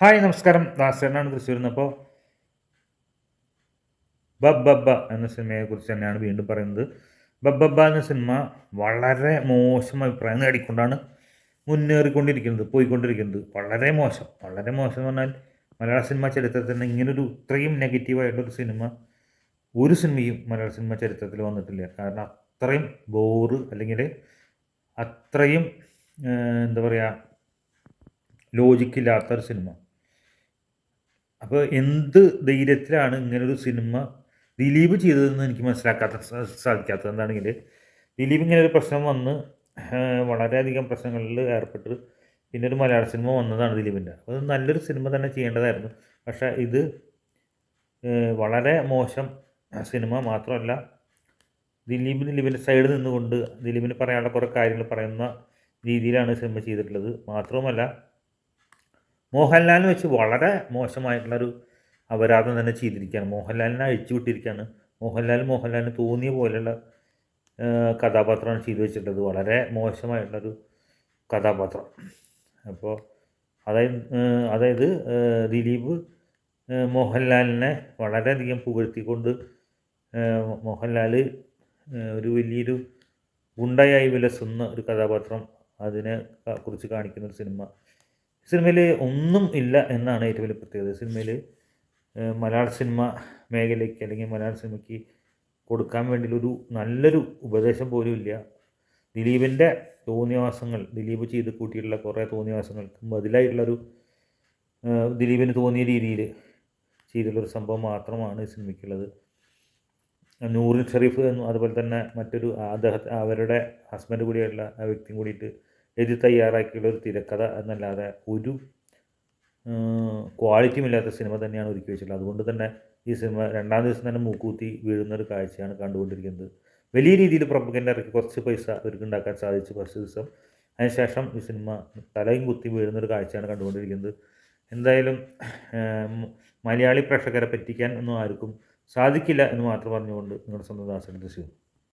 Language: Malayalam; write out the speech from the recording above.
ഹായ് നമസ്കാരം. ദാസേനാണ് തൃശ്ശൂരിൽ നിന്ന് അപ്പോൾ ബബ്ബബ്ബ എന്ന സിനിമയെക്കുറിച്ച് തന്നെയാണ് വീണ്ടും പറയുന്നത്. ബബ്ബബ്ബ എന്ന സിനിമ വളരെ മോശം അഭിപ്രായം നേടിക്കൊണ്ടാണ് മുന്നേറിക്കൊണ്ടിരിക്കുന്നത് പോയിക്കൊണ്ടിരിക്കുന്നത്. വളരെ മോശം. വളരെ മോശം എന്ന് പറഞ്ഞാൽ മലയാള സിനിമ ചരിത്രത്തിൽ തന്നെ ഇങ്ങനൊരു ഇത്രയും നെഗറ്റീവായിട്ടൊരു സിനിമ ഒരു സിനിമയും മലയാള സിനിമ ചരിത്രത്തിൽ വന്നിട്ടില്ല. കാരണം അത്രയും ബോറ് അല്ലെങ്കിൽ അത്രയും എന്താ പറയുക ലോജിക്കില്ലാത്തൊരു സിനിമ. അപ്പോൾ എന്ത് ധൈര്യത്തിലാണ് ഇങ്ങനൊരു സിനിമ ദിലീപ് ചെയ്തതെന്ന് എനിക്ക് മനസ്സിലാക്കാത്ത സാധിക്കാത്തത് എന്താണെങ്കിൽ ദിലീപ് ഇങ്ങനെ ഒരു പ്രശ്നം വന്ന് വളരെയധികം പ്രശ്നങ്ങളിൽ ഏർപ്പെട്ട് പിന്നെ ഒരു മലയാള സിനിമ വന്നതാണ് ദിലീപിന്റെ അത് നല്ലൊരു സിനിമ തന്നെ ചെയ്യേണ്ടതായിരുന്നു. പക്ഷേ ഇത് വളരെ മോശം സിനിമ മാത്രമല്ല ദിലീപ് ദിലീപിന്റെ സൈഡിൽ നിന്നുകൊണ്ട് ദിലീപിന് പറയാനുള്ള കുറേ കാര്യങ്ങൾ പറയുന്ന രീതിയിലാണ് സിനിമ ചെയ്തിട്ടുള്ളത്. മാത്രവുമല്ല മോഹൻലാലിനെ വെച്ച് വളരെ മോശമായിട്ടുള്ളൊരു അപരാധം തന്നെ ചെയ്തിരിക്കുകയാണ്. മോഹൻലാലിനെ അഴിച്ചു വിട്ടിരിക്കുകയാണ്. മോഹൻലാൽ മോഹൻലാലിന് തോന്നിയ പോലെയുള്ള കഥാപാത്രമാണ് ചെയ്തു വെച്ചിട്ടുള്ളത്. വളരെ മോശമായിട്ടുള്ളൊരു കഥാപാത്രം. അപ്പോൾ അതായത് അതായത് ദിലീപ് മോഹൻലാലിനെ വളരെയധികം പുകഴ്ത്തിക്കൊണ്ട് മോഹൻലാൽ ഒരു വലിയൊരു ഗുണ്ടയായി വിലസുന്ന ഒരു കഥാപാത്രം അതിനെ കുറിച്ച് കാണിക്കുന്ന ഒരു സിനിമ സിനിമയിൽ ഒന്നും ഇല്ല എന്നാണ് ഏറ്റവും വലിയ പ്രത്യേകത. സിനിമയിൽ മലയാള സിനിമ മേഖലയ്ക്ക് അല്ലെങ്കിൽ മലയാള സിനിമയ്ക്ക് കൊടുക്കാൻ വേണ്ടി ഒരു നല്ലൊരു ഉപദേശം പോലും ഇല്ല. ദിലീപിന്റെ തോന്നിയവാസങ്ങൾ ദിലീപ് ചെയ്ത് കൂട്ടിയിട്ടുള്ള കുറേ തോന്നിയവാസങ്ങൾക്ക് ബദലായിട്ടുള്ളൊരു ദിലീപിന് തോന്നിയ രീതിയിൽ ചെയ്തിട്ടുള്ളൊരു സംഭവം മാത്രമാണ് സിനിമയ്ക്കുള്ളത്. നൂറിൻ ഷെറീഫ് എന്നും അതുപോലെ തന്നെ മറ്റൊരു അദ്ദേഹത്തെ അവരുടെ ഹസ്ബൻഡ് കൂടിയുള്ള ആ വ്യക്തിയും കൂടിയിട്ട് എഴുതി തയ്യാറാക്കിയുള്ള ഒരു തിരക്കഥ എന്നല്ലാതെ ഒരു ക്വാളിറ്റിയുമില്ലാത്ത സിനിമ തന്നെയാണ് ഒരുക്കി വെച്ചിട്ടുള്ളത്. അതുകൊണ്ട് തന്നെ ഈ സിനിമ രണ്ടാം ദിവസം തന്നെ മൂക്കൂത്തി വീഴുന്നൊരു കാഴ്ചയാണ് കണ്ടുകൊണ്ടിരിക്കുന്നത്. വലിയ രീതിയിൽ പ്രൊപ്പഗൻഡ ഇറക്കി കുറച്ച് പൈസ അവർക്ക് ഉണ്ടാക്കാൻ സാധിച്ചു കുറച്ച് ദിവസം. അതിനുശേഷം ഈ സിനിമ തലയും കുത്തി വീഴുന്നൊരു കാഴ്ചയാണ് കണ്ടുകൊണ്ടിരിക്കുന്നത്. എന്തായാലും മലയാളി പ്രേക്ഷകരെ പറ്റിക്കാൻ ഒന്നും ആർക്കും സാധിക്കില്ല എന്ന് മാത്രം പറഞ്ഞുകൊണ്ട് നിങ്ങളുടെ സ്വന്തം ദാസൻ തൃശ്ശൂർ.